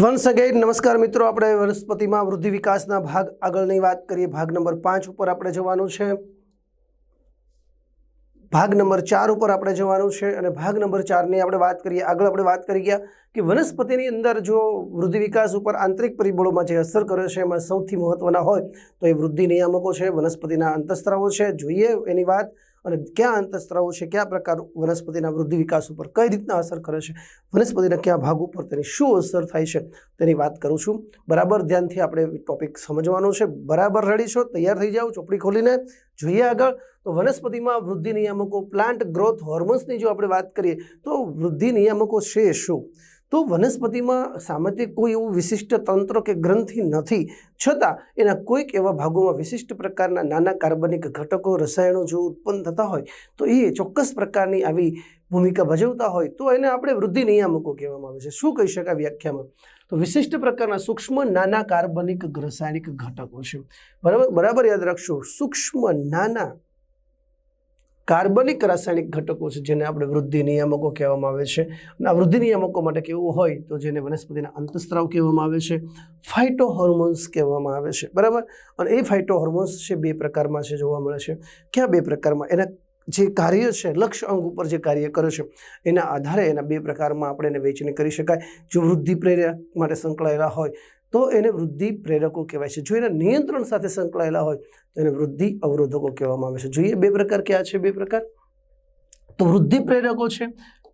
Once again નમસ્કાર મિત્રો. આપણે વનસ્પતિમાં વૃદ્ધિ વિકાસના ભાગ આગળની વાત કરીએ. ભાગ નંબર પાંચ ઉપર આપણે જવાનું છે. ભાગ નંબર ચાર ઉપર આપણે જવાનું છે અને ભાગ નંબર ચારની આપણે વાત કરીએ. આગળ આપણે વાત કરી ગયા કે વનસ્પતિની અંદર જો વૃદ્ધિ વિકાસ ઉપર આંતરિક પરિબળોમાં જે અસર કરે છે, એમાં સૌથી મહત્વના હોય તો એ વૃદ્ધિ નિયામકો છે, વનસ્પતિના અંતસ્ત્રાવો છે. જોઈએ એની વાત. અને કયા અંતસ્ત્રાવો છે, કયા પ્રકાર વનસ્પતિના વૃદ્ધિ વિકાસ ઉપર કઈ રીતના અસર કરે છે, વનસ્પતિના કયા ભાગ ઉપર તેની શું અસર થાય છે, તેની વાત કરું છું. બરાબર, ધ્યાનથી આપણે ટોપિક સમજવાનો છે. બરાબર રેડી છો? તૈયાર થઈ જાઓ, ચોપડી ખોલીને જોઈએ આગળ. તો વનસ્પતિમાં વૃદ્ધિ નિયામકો પ્લાન્ટ ગ્રોથ હોર્મોન્સની જો આપણે વાત કરીએ, તો વૃદ્ધિ નિયામકો છે શું? તો વનસ્પતિમાં સામાન્ય કોઈ એવું વિશિષ્ટ તંત્ર કે ગ્રંથિ નથી. છતાં એના કોઈક એવા ભાગોમાં વિશિષ્ટ પ્રકારના નાના કાર્બનિક ઘટકો, રસાયણો જો ઉત્પન્ન થતા હોય, તો એ ચોક્કસ પ્રકારની આવી ભૂમિકા ભજવતા હોય, તો એને આપણે વૃદ્ધિ નિયામકો કહેવામાં આવે છે. શું કહી શકાય વ્યાખ્યામાં? તો વિશિષ્ટ પ્રકારના સૂક્ષ્મ નાના કાર્બનિક, રાસાયણિક ઘટકો છે. બરાબર બરાબર યાદ રાખશો. સૂક્ષ્મ નાના કાર્બનિક રાસાયણિક ઘટકો છે, જેને આપણે વૃદ્ધિ નિયામકો કહેવામાં આવે છે. અને આ વૃદ્ધિ નિયામકો માટે કેવું હોય, તો જેને વનસ્પતિના અંતસ્ત્રાવ કહેવામાં આવે છે ફાઇટો હોર્મોન્સ કહેવામાં આવે છે. બરાબર? અને એ ફાઇટો હોર્મોન્સ છે, બે પ્રકારમાં છે, જોવા મળે છે. ક્યાં બે પ્રકારમાં? એના જે કાર્ય છે, લક્ષ્ય અંગ ઉપર જે કાર્ય કર્યો છે, એના આધારે એના બે પ્રકારમાં આપણે એને વહેંચણી કરી શકાય. જો વૃદ્ધિ પ્રેરક માટે સંકળાયેલા હોય, તો એને વૃદ્ધિ પ્રેરકો કહેવાય છે. જો એના નિયંત્રણ સાથે સંકળાયેલા હોય, તો એને વૃદ્ધિ અવરોધકો કહેવામાં આવે છે. જોઈએ બે પ્રકાર કયા છે બે પ્રકાર? તો વૃદ્ધિ પ્રેરકો છે,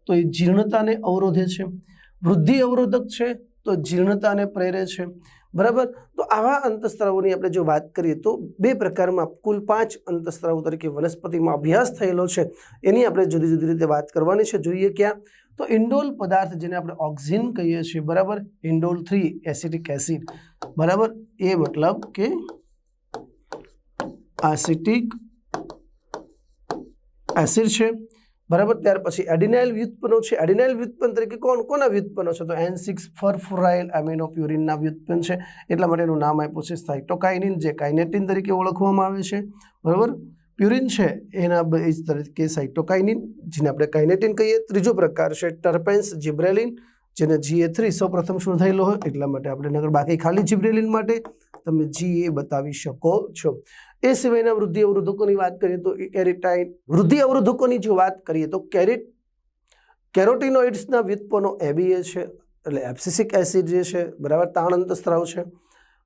તો એ જીર્ણતાને અવરોધે છે. વૃદ્ધિ અવરોધક છે, તો જીર્ણતાને પ્રેરે છે. બરાબર? તો આવા અંતસ્ત્રાવોની આપણે જો વાત કરીએ તો બે પ્રકારમાં કુલ પાંચ અંતસ્ત્રાવો તરીકે વનસ્પતિમાં અભ્યાસ થયેલો છે. એની આપણે જુદી જુદી રીતે વાત કરવાની છે. જોઈએ ક્યાં? તો ઇન્ડોલ પદાર્થ જેને આપણે ઓક્ઝિન કહીએ છીએ, બરાબર? Indole three, acetic acid. બરાબર? એ મતલબ કે એસિટિક એસિડ છે. બરાબર? ત્યાર પછી એડિનાઇલ વ્યુત્પન્નો છે. એડિનાઇલ વ્યુત્પન્ન તરીકે કોણ, કોના વ્યુત્પન્નો છે? તો એન સિક્સ ફરફુરાઇલ એમિનોપ્યુરિનના વ્યુત્પન્ન છે. એટલા માટે એનું નામ આપ્યું છે સાઇટોકાઇનિન, જે કાઇનેટિન તરીકે ઓળખવામાં આવે છે. બરાબર? પ્યુરિન છે, એના એ તરીકે સાઇટોકાઇનિન, જેને આપણે કાઇનેટિન કહીએ. ત્રીજો પ્રકાર છે ટર્પેન્સ જીબ્રેલિન, જેને જીએ થ્રી સૌપ્રથમ થયેલો હોય? એટલા માટે આપણે નગર બાકી ખાલી જીબ્રેલિન માટે તમે જી એ બતાવી શકો છો. એ સિવાયના વૃદ્ધિ અવરોધકોની વાત કરીએ તો કેરેટાઇન, વૃદ્ધિ અવરોધકોની જો વાત કરીએ તો કેરેટ, કેરોટીનોઇડ્સના વ્યુત્પનો એબીએ છે, એટલે એપ્સિસિક એસિડ જે છે, બરાબર તાણ અંતસ્ત્રાવ છે.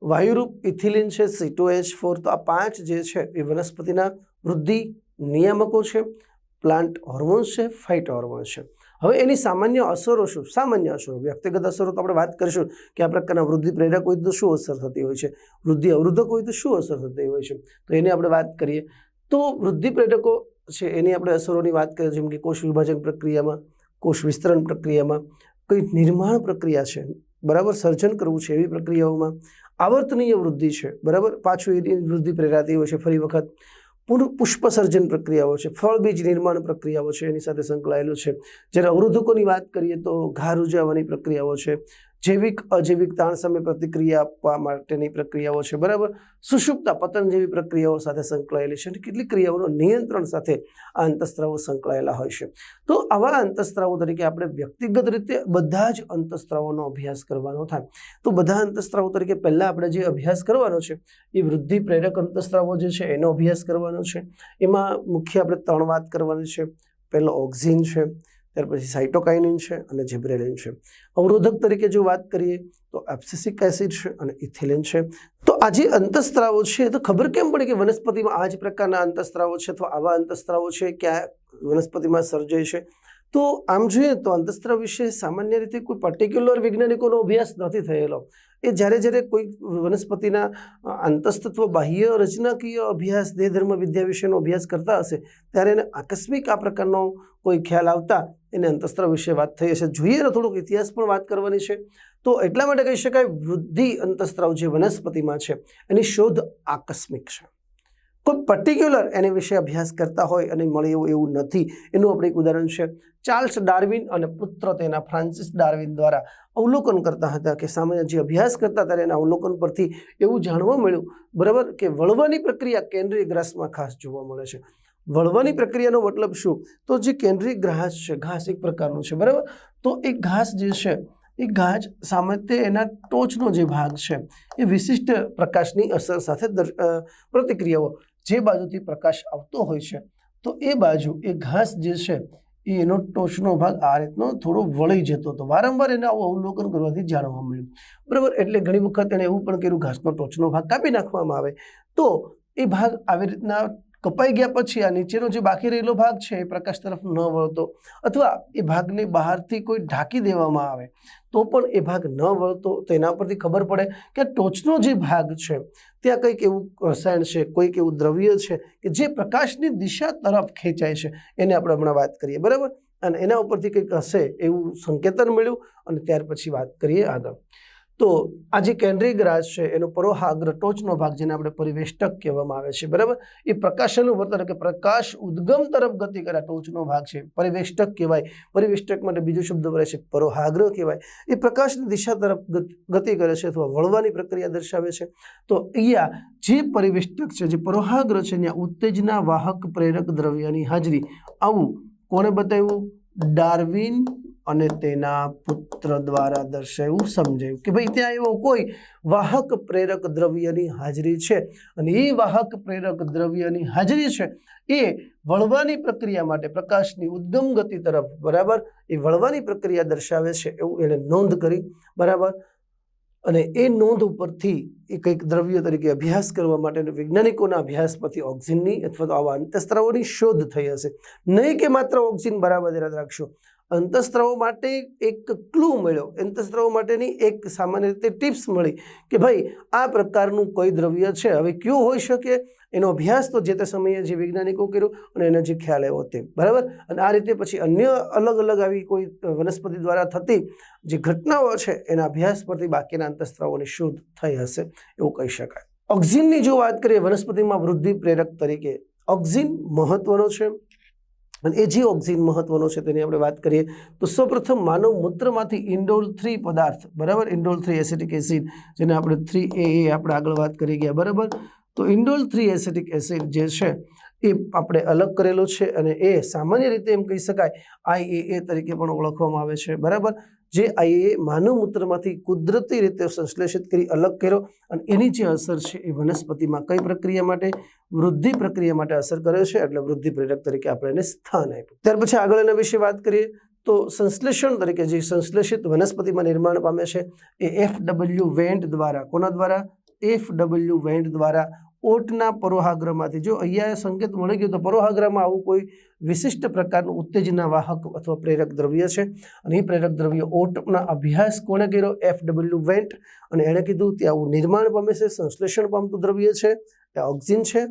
વાયુરૂપ ઇથિલિન છે સીટો એચ ફોર તો આ પાંચ જે છે એ વનસ્પતિના વૃદ્ધિ નિયામકો છે. પ્લાન્ટ હોર્મોન્સ છે, ફાઇટ હોર્મોન્સ છે. હવે એની સામાન્ય અસરો શું? સામાન્ય અસરો. વ્યક્તિગત અસરો તો આપણે વાત કરીશું કે આ પ્રકારના વૃદ્ધિ પ્રેરક હોય તો શું અસર થતી હોય છે? વૃદ્ધિ અવરોધક હોય તો શું અસર થતી હોય છે? તો એની આપણે વાત કરીએ. તો વૃદ્ધિ પ્રેરકો છે એની આપણે અસરોની વાત કરીએ, જેમ કે કોષ વિભાજન પ્રક્રિયામાં, કોષ વિસ્તરણ પ્રક્રિયામાં કઈ નિર્માણ પ્રક્રિયા છે. બરાબર? સર્જન કરવું છે એવી પ્રક્રિયાઓમાં. આવર્તનીય વૃદ્ધિ છે. બરાબર? પાછું એની વૃદ્ધિ પ્રેરાતી હોય છે ફરી વખત. પુનઃ પુષ્પ પ્રક્રિયાઓ છે, ફળ બીજ નિર્માણ પ્રક્રિયાઓ છે, એની સાથે સંકળાયેલું છે. જ્યારે અવરોધકોની વાત કરીએ તો ઘા રૂજાવાની પ્રક્રિયાઓ છે જૈવિક, અજૈવિક તાણ સામે પ્રતિક્રિયા આપવા માટેની પ્રક્રિયાઓ છે, બરાબર? સુષુપ્તા પતન જેવી પ્રક્રિયાઓ સાથે સંકળાયેલી છે અને કેટલીક ક્રિયાઓનું નિયંત્રણ સાથે આ અંતસ્ત્રાવો સંકળાયેલા હોય છે. તો આવા અંતસ્ત્રાવો તરીકે આપણે વ્યક્તિગત રીતે બધા જ અંતસ્ત્રાવોનો અભ્યાસ કરવાનો થાય. તો બધા અંતસ્ત્રાવો તરીકે પહેલાં આપણે જે અભ્યાસ કરવાનો છે, એ વૃદ્ધિ પ્રેરક અંતસ્ત્રાવો જે છે, એનો અભ્યાસ કરવાનો છે. એમાં મુખ્ય આપણે ત્રણ વાત કરવાની છે. પહેલો ઓક્ઝિન છે ત્યાર પછી સાઇટોકાઇનિન છે અને જેબ્રેલિન છે. અવરોધક તરીકે જો વાત કરીએ તો એપ્સિસિક એસિડ છે અને ઇથિલિન છે. તો આ જે અંતસ્ત્રાવો છે, તો ખબર કેમ પડે કે વનસ્પતિમાં આ જ પ્રકારના અંતસ્ત્રાવો છે અથવા આવા અંતસ્ત્રાવો છે? ક્યાં વનસ્પતિમાં સર્જાય છે? તો આમ જોઈએ તો અંતસ્ત્રાવ વિશે સામાન્ય રીતે કોઈ પર્ટિક્યુલર વૈજ્ઞાનિકોનો અભ્યાસ નથી થયેલો. એ જ્યારે જ્યારે કોઈ વનસ્પતિના અંતસ્તત્વ બાહ્ય રચનાકીય અભ્યાસ, દેહ, ધર્મ, વિદ્યા વિશેનો અભ્યાસ કરતા હશે, ત્યારે એને આકસ્મિક આ પ્રકારનો કોઈ ખ્યાલ આવતા એને અંતસ્ત્ર વિશે વાત થઈ હશે. જોઈએ ને થોડોક ઇતિહાસ પણ વાત કરવાની છે. તો એટલા માટે કહી શકાય વૃદ્ધિ અંતસ્ત્રાવ જે વનસ્પતિમાં છે, એની શોધ આકસ્મિક છે. કોઈ પર્ટિક્યુલર એની વિશે અભ્યાસ કરતા હોય અને મળે એવું એવું નથી, એનું આપણે એક ઉદાહરણ છે. ચાર્લ્સ ડાર્વિન અને પુત્ર તેના ફ્રાન્સિસ ડાર્વિન દ્વારા અવલોકન કરતા હતા કે સામાન્ય જે અભ્યાસ કરતા ત્યારે એના અવલોકન પરથી એવું જાણવા મળ્યું, બરાબર, કે વળવાની પ્રક્રિયા કેન્દ્રીય ગ્રાસમાં ખાસ જોવા મળે છે. વળવાની પ્રક્રિયાનો મતલબ શું? તો જે કેન્દ્રીય ઘાસ છે, ઘાસ એક પ્રકારનું છે, બરાબર? તો એ ઘાસ જે છે, એ ઘાસ સામાન્ય એના ટોચનો જે ભાગ છે, એ વિશિષ્ટ પ્રકાશની અસર સાથે પ્રતિક્રિયાઓ જે બાજુથી પ્રકાશ આવતો હોય છે, તો એ બાજુ એ ઘાસ જે છે, એ એનો ટોચનો ભાગ આ રીતનો થોડો વળી જતો હતો. વારંવાર એને આવું અવલોકન કરવાથી જાણવા મળ્યું. બરાબર? એટલે ઘણી વખત એણે એવું પણ કર્યું, ઘાસનો ટોચનો ભાગ કાપી નાખવામાં આવે. તો એ ભાગ આવી રીતના કપાઈ ગયા પછી આ નીચેનો જે બાકી રહેલો ભાગ છે એ પ્રકાશ તરફ ન વળતો અથવા એ ભાગને બહારથી કોઈ ઢાંકી દેવામાં આવે, તો પણ એ ભાગ ન વળતો. તો એના પરથી ખબર પડે કે ટોચનો જે ભાગ છે, ત્યાં કંઈક એવું રસાયણ છે, કોઈક એવું દ્રવ્ય છે કે જે પ્રકાશની દિશા તરફ ખેંચાય છે. એને આપણે હમણાં વાત કરીએ, બરાબર? અને એના ઉપરથી કંઈક હશે એવું સંકેતન મળ્યું અને ત્યાર પછી વાત કરીએ આગળ. તો આ જે કેન્દ્રીય ગ્રાસ છે, એનો પરોહાગ્ર ટોચનો ભાગ જેને આપણે પરિવેષ્ટક કહેવામાં આવે છે, બરાબર? એ પ્રકાશનું વર્તન કે પ્રકાશ ઉદ્ગમ તરફ ગતિ કરે ટોચનો ભાગ છે, પરિવેષ્ટક કહેવાય. પરિવેષ્ટક માટે બીજો શબ્દ વરે છે પરોહાગ્ર કહેવાય. એ પ્રકાશની દિશા તરફ ગતિ કરે છે અથવા વળવાની પ્રક્રિયા દર્શાવે છે. તો અહીંયા જે પરિવેષ્ટક છે, જે પરોહાગ્ર છે, ત્યાં ઉત્તેજના વાહક પ્રેરક દ્રવ્યની હાજરી. આવું કોણે બતાવ્યું? ડાર્વિન અને તેના પુત્ર દ્વારા દર્શાવ્યું, સમજાયું કે ભાઈ ત્યાં એવો કોઈ વાહક પ્રેરક દ્રવ્યની હાજરી છે. અને એ વાહક પ્રેરક દ્રવ્યની હાજરી છે એ વળવાની પ્રક્રિયા માટે પ્રકાશની ઉદ્ગમ ગતિ તરફ, બરાબર? એ વળવાની પ્રક્રિયા દર્શાવે છે એવું એણે નોંધ કરી, બરાબર? અને એ નોંધ ઉપરથી એ કંઈક દ્રવ્ય તરીકે અભ્યાસ કરવા માટે વૈજ્ઞાનિકોના અભ્યાસ પરથી ઓક્સિજનની અથવા તો આવા અંતસ્ત્રાવોની શોધ થઈ હશે. નહીં કે માત્ર ઓક્સિજન, બરાબર, યાદ રાખશો. અંતસ્ત્રાવો માટે એક ક્લુ મળ્યો. અંતસ્ત્રાવો માટેની એક સામાન્ય રીતે ટિપ્સ મળી કે ભાઈ, આ પ્રકારનું કોઈ દ્રવ્ય છે, હવે કયું હોઈ શકે? એનો અભ્યાસ તો જે તે સમયે જે વૈજ્ઞાનિકો કર્યો અને એનો જે ખ્યાલ આવ્યો તે. બરાબર? અને આ રીતે પછી અન્ય અલગ અલગ આવી કોઈ વનસ્પતિ દ્વારા થતી જે ઘટનાઓ છે, એના અભ્યાસ પરથી બાકીના અંતસ્ત્રાવોની શોધ થઈ હશે, એવું કહી શકાય. ઓક્ઝિનની જો વાત કરીએ, વનસ્પતિમાં વૃદ્ધિ પ્રેરક તરીકે ઓક્ઝિન મહત્વનો છે. અને એ જે ઓક્સિજન મહત્વનો છે તેની આપણે વાત કરીએ, તો સૌપ્રથમ માનવ મૂત્રમાંથી ઇન્ડોલ થ્રી પદાર્થ, બરાબર? ઇન્ડોલ થ્રી એસિટિક એસિડ, જેને આપણે થ્રી એ એ આપણે આગળ વાત કરી ગયા, બરાબર? તો ઇન્ડોલ થ્રી એસિટિક એસિડ જે છે, એ આપણે અલગ કરેલો છે અને એ સામાન્ય રીતે એમ કહી શકાય આઈએએ તરીકે પણ ઓળખવામાં આવે છે, બરાબર? જે આઈએ માનવ મૂત્રમાંથી કુદરતી રીતે સંશ્લેષિત કરી અલગ કર્યો અને એની જે અસર છે એ વનસ્પતિમાં કઈ પ્રક્રિયા માટે? વૃદ્ધિ પ્રક્રિયા માટે અસર કરે છે? એટલે વૃદ્ધિ પ્રેરક તરીકે આપણે એને સ્થાન આપ્યું. ત્યાર પછી આગળ એના વિશે વાત કરીએ તો સંશ્લેષણ તરીકે જે સંશ્લેષિત વનસ્પતિમાં નિર્માણ પામે છે એ એફ ડબલ્યુ વેન્ટ દ્વારા. કોના દ્વારા? એફ ડબલ્યુ વેન્ટ દ્વારા ઓટના પરોહાગ્રમાંથી જો અહીંયા સંકેત મળી ગયો તો પરોહાગ્રમાં આવું કોઈ વિશિષ્ટ પ્રકારનું ઉત્તેજના વાહક અથવા પ્રેરક દ્રવ્ય છે. અને એ પ્રેરક દ્રવ્ય ઓટના અભ્યાસ કોણે કર્યો? F W Went. અને એણે કીધું ત્યાં આવું નિર્માણ પામે છે, સંશ્લેષણ પામતું દ્રવ્ય છે. એ ઓક્ઝિન છે.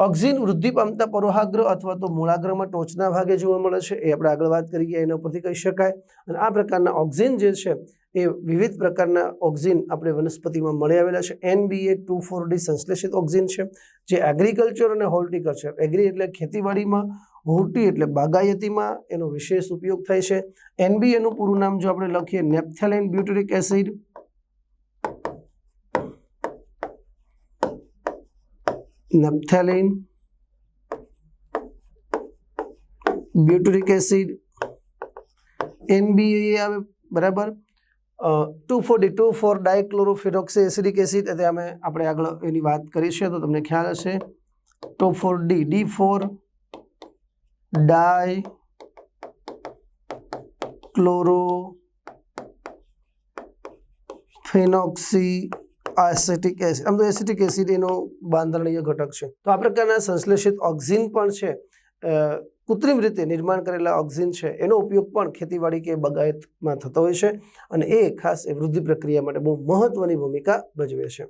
ઓક્ઝિન વૃદ્ધિ પામતા પરોહાગ્ર અથવા તો મૂળાગ્રમાં ટોચના ભાગે જોવા મળે છે. એ આપણે આગળ વાત કરી ગયા એના પરથી કહી શકાય. અને આ પ્રકારના ઓક્ઝિન જે છે એ વિવિધ પ્રકારના ઓક્સિજન આપણે વનસ્પતિમાં મળી આવેલા છે. એનબીએ ટુ ફોર ડી સંશ્લેષિત ઓક્સિજન છે, જે એગ્રીકલ્ચર અને હોર્ટિકલ્ચર એગ્રી એટલે ખેતીવાડીમાં હોર્ટી એટલે બાગાયતીમાં એનો વિશેષ ઉપયોગ થાય છે. એનબીએનું પૂરું નામ જો આપણે લખીએ naphthalene butyric acid. Naphthalene butyric acid. NBA આવે, બરાબર? Two four D two four dichlorophenoxy acetic acid એટલે અમે આપણે આગળ એની વાત કરી તો તમને ખ્યાલ હશે. Two four D D four dichlorophenoxy acetic acid આમ તો એસિટિક એસિડ એનો બાંધણીય ઘટક છે. તો આ પ્રકારના સંશ્લેષિત ઓક્ઝિન પણ છે. કૃત્રિમ રીતે નિર્માણ કરેલા ઓક્સિજન છે, એનો ઉપયોગ પણ ખેતીવાડી કે બગાયતમાં થતો હોય છે અને એ ખાસ એ વૃદ્ધિ પ્રક્રિયા માટે બહુ મહત્ત્વની ભૂમિકા ભજવે છે.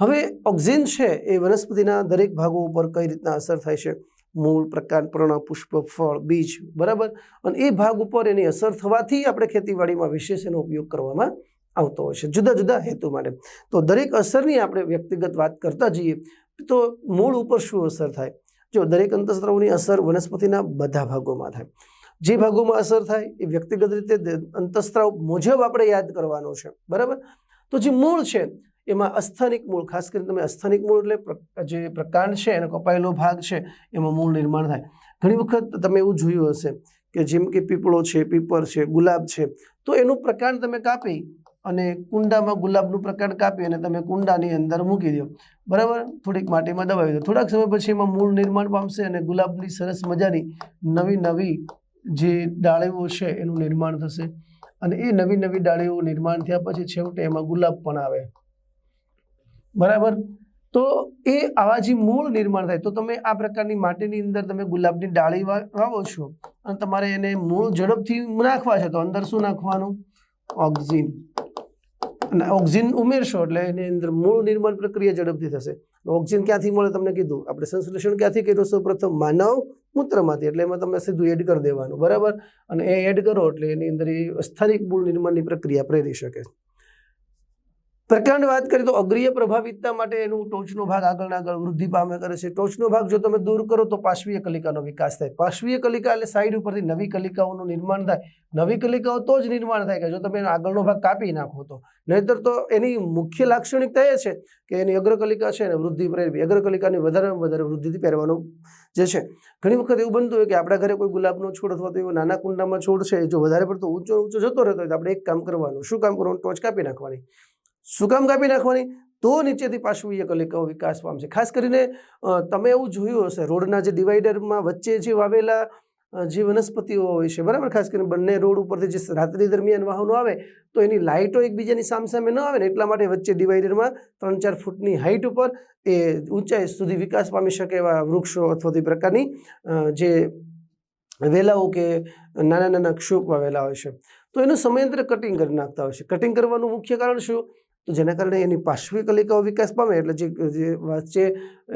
હવે ઓક્સિજન છે એ વનસ્પતિના દરેક ભાગો ઉપર કઈ રીતના અસર થાય છે? મૂળ પ્રકાર પર્ણ, પુષ્પ, ફળ, બીજ, બરાબર? અને એ ભાગ ઉપર એની અસર થવાથી આપણે ખેતીવાડીમાં વિશેષ એનો ઉપયોગ કરવામાં આવતો હોય છે, જુદા જુદા હેતુ માટે. તો દરેક અસરની આપણે વ્યક્તિગત વાત કરતા જઈએ તો મૂળ ઉપર શું અસર થાય? જો દરેક અંતસ્ત્રાવની અસર વનસ્પતિના બધા ભાગોમાં થાય. જે ભાગોમાં અસર થાય એ વ્યક્તિગત રીતે અંતઃસ્ત્રાવ મુજબ આપણે યાદ કરવાનો છે. બરાબર? તો જે મૂળ છે, એમાં અસ્થાનિક મૂળ, ખાસ કરીને તમે અસ્થાનિક મૂળ એટલે જે પ્રકાંડ છે, એનો કપાયેલો ભાગ છે, એમાં મૂળ નિર્માણ થાય. ઘણી વખત તમે એવું જોયું હશે કે જેમ કે પીપળો છે, પીપર છે, ગુલાબ છે, તો એનું પ્રકાંડ તમે કાપી અને કુંડામાં ગુલાબનું પ્રકાંડ કાપી અને તમે કુંડાની અંદર મૂકી દો. બરાબર? થોડીક માટીમાં દબાવી દો. થોડાક સમય પછી એમાં મૂળ નિર્માણ પામશે અને ગુલાબની સરસ મજાની નવી નવી જે ડાળીઓ છે એનું નિર્માણ થશે. અને એ નવી નવી ડાળીઓ નિર્માણ થયા પછી છેવટે એમાં ગુલાબ પણ આવે. બરાબર? તો એ આવા જે મૂળ નિર્માણ થાય, તો તમે આ પ્રકારની માટીની અંદર તમે ગુલાબની ડાળી વાવો છો અને તમારે એને મૂળ ઝડપથી નાખવા છે, તો અંદર શું નાખવાનું? ઓક્ઝિન. અને ઓક્ઝિન ઉમેરશો એટલે એની અંદર મૂળ નિર્માણ પ્રક્રિયા ઝડપથી થશે. ઓક્સિજન ક્યાંથી મળે તમને કીધું? આપણે સંશ્લેષણ ક્યાંથી કર્યું? સૌ પ્રથમ માનવ મૂત્રમાંથી. એટલે એમાં તમે સીધું એડ કરી દેવાનું. બરાબર? અને એ એડ કરો એટલે એની અંદર એ સ્થાનિક મૂળ નિર્માણની પ્રક્રિયા પ્રેરી શકે. પ્રકાંડ વાત કરીએ તો અગ્રીય પ્રભાવિતતા માટે એનું ટોચનો ભાગ આગળ આગળ વૃદ્ધિ પામે કરે છે. ટોચનો ભાગ જો તમે દૂર કરો તો પાશ્વીય કલિકાનો વિકાસ થાય. પાશ્વીય કલિકા એટલે સાઈડ ઉપરથી નવી કલિકાઓનું નિર્માણ થાય. નવી કલિકાઓ તો જ નિર્માણ થાય કે જો તમે એનો આગળનો ભાગ કાપી નાખો તો. નહીતર તો એની મુખ્ય લાક્ષણિકતા એ છે કે એની અગ્રકલિકા છે ને વૃદ્ધિ પ્રેરવી. અગ્રકલિકાની વધારેમાં વધારે વૃદ્ધિથી પહેરવાનું જે છે. ઘણી વખત એવું બનતું હોય કે આપણા ઘરે કોઈ ગુલાબનો છોડ અથવા તો એવો નાના કુંડામાં છોડ છે, જો વધારે પડતો ઊંચો ઊંચો જતો રહેતો હોય તો આપણે એક કામ કરવાનું. શું કામ કરવાનું? ટોચ કાપી નાખવાની. શું કામ કાપી નાખવાની? તો નીચેથી પાર્શ્વીય કલિકાઓ વિકાસ પામશે ખાસ કરીને તમે એવું જોયું હશે, રોડના જે ડિવાઈડરમાં વચ્ચે જે વાવેલા જે વનસ્પતિઓ હોય છે, બરાબર? ખાસ કરીને બંને રોડ ઉપરથી જે રાત્રિ દરમિયાન વાહનો આવે, તો એની લાઇટો એકબીજાની સામસામે ન આવે ને એટલા માટે વચ્ચે ડિવાઈડરમાં ત્રણ ચાર ફૂટની હાઇટ ઉપર એ ઊંચાઈ સુધી વિકાસ પામી શકે એવા વૃક્ષો અથવા તે પ્રકારની જે વેલાઓ કે નાના નાના ક્ષોપ વાવેલા હોય છે. તો એનું સમયાંતરે કટિંગ કરી નાખતા હોય છે. કટિંગ કરવાનું મુખ્ય કારણ શું? તો જેના કારણે એની પાર્શ્વિક કલિકાઓ વિકાસ પામે એટલે જે જે વચ્ચે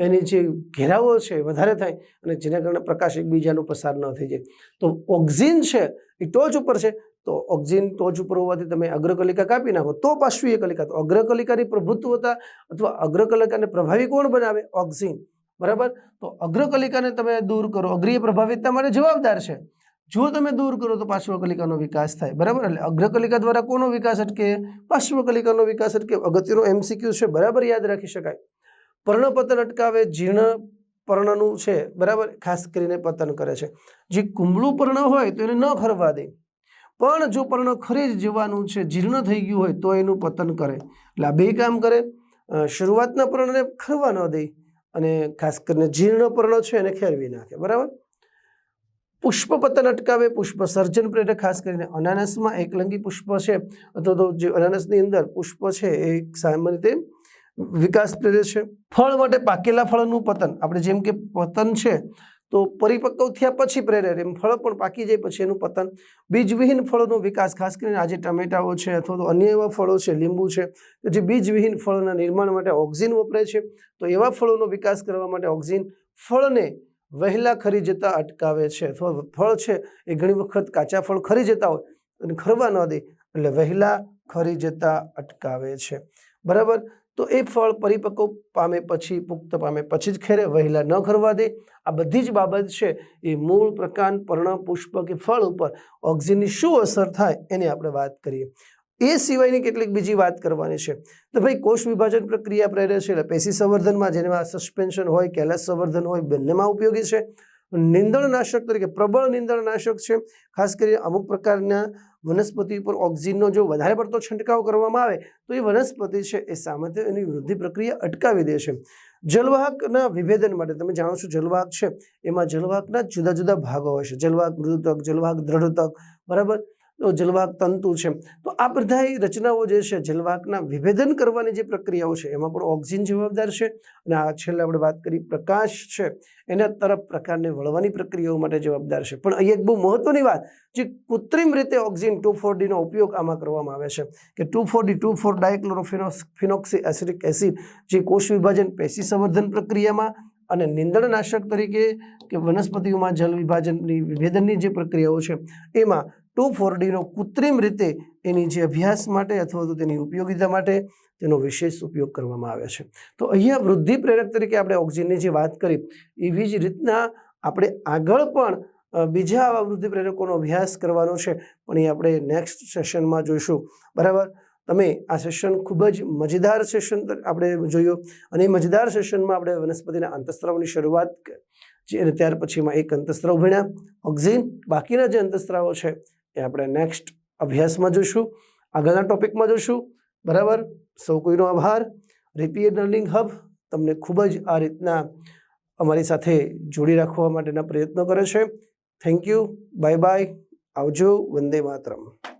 એની જે ઘેરાવો છે વધારે થાય અને જેના કારણે પ્રકાશ એકબીજાનું પસાર ન થઈ જાય. તો ઓક્ઝિન છે એ ટોચ ઉપર છે. તો ઓક્ઝિન ટોચ ઉપર હોવાથી તમે અગ્રકલિકા કાપી નાખો તો પાર્શ્વીય કલિકા, તો અગ્રકલિકાની પ્રભુત્વતા અથવા અગ્રકલિકાને પ્રભાવી કોણ બનાવે? ઓક્ઝિન. બરાબર? તો અગ્રકલિકાને તમે દૂર કરો. અગ્રીય પ્રભાવિતતા માટે જવાબદાર છે. જો તમે દૂર કરો તો પાર્શ્વકલિકાનો વિકાસ થાય, બરાબર? એટલે અગ્રકલિકા દ્વારા કોનો વિકાસ અટકે? પાર્શ્વકલિકાનો વિકાસ અટકે, અગત્યનો એમસીક્યુ છે, બરાબર? યાદ રાખી શકાય. પર્ણપતન અટકાવે, જીર્ણ પર્ણનું છે, બરાબર? ખાસ કરીને પતન કરે છે. જે કુંબળું પર્ણ હોય તો એને ન ખરવા દે. પણ જો પર્ણ ખરી જ જવાનું છે, જીર્ણ થઈ ગયું હોય તો એનું પતન કરે. એટલે બે કામ કરે. શરૂઆતના પર્ણને ખરવા ન દે અને ખાસ કરીને જીર્ણ પર્ણ છે એને ખેરવી નાખે, બરાબર? પુષ્પ પતન અટકાવે પુષ્પ સર્જન પ્રેરક ખાસ કરીને અનાનસમાં એકલંગી પુષ્પ છે, અથવા તો જે અનાનસની અંદર પુષ્પ છે એ સામાન્ય રીતે વિકાસ પ્રેરે છે. ફળ માટે પાકેલા ફળનું પતન, આપણે જેમ કે પતન છે, તો પરિપક્વ થયા પછી પ્રેરે, એમ ફળ પણ પાકી જાય પછી એનું પતન. બીજવિહીન ફળોનો વિકાસ, ખાસ કરીને આજે ટમેટાઓ છે અથવા તો અન્ય એવા ફળો છે, લીંબુ છે કે જે બીજવિહીન ફળોના નિર્માણ માટે ઓક્સિજન વપરાય છે, તો એવા ફળોનો વિકાસ કરવા માટે ઓક્સિજન ફળને વહેલા ખરી જતા અટકાવે છે. અથવા ફળ છે એ ઘણી વખત કાચા ફળ ખરી જતા હોય અને ખરવા ન દે એટલે વહેલા ખરી જતા અટકાવે છે. બરાબર? તો એ ફળ પરિપક્વ પામે પછી, પુખ્ત પામે પછી જ ખેરે, વહેલા ન ખરવા દે. આ બધી જ બાબત છે એ મૂળ પ્રકાંડ પર્ણ પુષ્પ કે ફળ ઉપર ઓક્સિજનની શું અસર થાય એની આપણે વાત કરીએ. એ સિવાયની કેટલીક બીજી વાત કરવાની છે. તો ભાઈ, કોષ વિભાજન પ્રક્રિયા પ્રેરે છે એટલે પેશી સંવર્ધનમાં જેમાં સસ્પેન્શન હોય કેલસ સંવર્ધન હોય, બંનેમાં ઉપયોગી છે. નિંદણનાશક તરીકે પ્રબળ નિંદણનાશક છે. ખાસ કરીને અમુક પ્રકારના વનસ્પતિ ઉપર ઓક્સિજનનો જો વધારે પડતો છંટકાવ કરવામાં આવે, તો એ વનસ્પતિ છે એ સામાન્ય એની વૃદ્ધિ પ્રક્રિયા અટકાવી દે છે. જલવાહકના વિભેદન માટે તમે જાણો છો જલવાહક છે, એમાં જલવાહકના જુદા જુદા ભાગો હોય છે. જલવાહક મૃદુતક, જલવાહક દ્રઢતક, બરાબર? તો જલવાહક તંતુ છે. તો આ બધા રચનાઓ જે છે, જલવાકના વિભેદન કરવાની જે પ્રક્રિયાઓ છે, એમાં પણ ઓક્સિજન જવાબદાર છે અને આ છેલ્લે આપણે વાત કરી પ્રકાશ છે, એના તરફ પ્રકારને વળવાની પ્રક્રિયાઓ માટે જવાબદાર છે. પણ અહીં એક બહુ મહત્વની વાત, જે કૃત્રિમ રીતે ઓક્સિજન ટુ ફોર ડીનો ઉપયોગ આમાં કરવામાં આવે છે, કે two four D two four dichlorophenoxy acetic acid જે કોષ વિભાજન પેશી સંવર્ધન પ્રક્રિયામાં અને નિંદણનાશક તરીકે કે વનસ્પતિઓમાં જલ વિભાજનની વિભેદનની જે પ્રક્રિયાઓ છે, એમાં ટુ ફોર ડીનો કૃત્રિમ રીતે એની જે અભ્યાસ માટે અથવા તો તેની ઉપયોગિતા માટે તેનો વિશેષ ઉપયોગ કરવામાં આવે છે. તો અહીંયા વૃદ્ધિ પ્રેરક તરીકે આપણે ઓક્સિજનની જે વાત કરી, એવી જ રીતના આપણે આગળ પણ બીજા આવા વૃદ્ધિ પ્રેરકોનો અભ્યાસ કરવાનો છે. પણ એ આપણે નેક્સ્ટ સેશનમાં જોઈશું. બરાબર? તમે આ સેશન ખૂબ જ મજેદાર સેશન આપણે જોયું. અને એ મજેદાર સેશનમાં આપણે વનસ્પતિના અંતસ્ત્રાવની શરૂઆત અને ત્યાર પછીમાં એક અંતસ્ત્રાવ ભણ્યા ઓક્સિજન બાકીના જે અંતસ્ત્રાવો છે એ આપણે નેક્સ્ટ અભ્યાસમાં જોઈશું. આગળના ટોપિકમાં જોઈશું. બરાબર? સૌ કોઈનો આભાર. રિપીએડ લર્નિંગ હબ તમને ખૂબ જ આ રીતના અમારી સાથે જોડી રાખવા માટેના પ્રયત્નો કરે છે. થેન્ક યુ બાય બાય આવજો. વંદે માતરમ.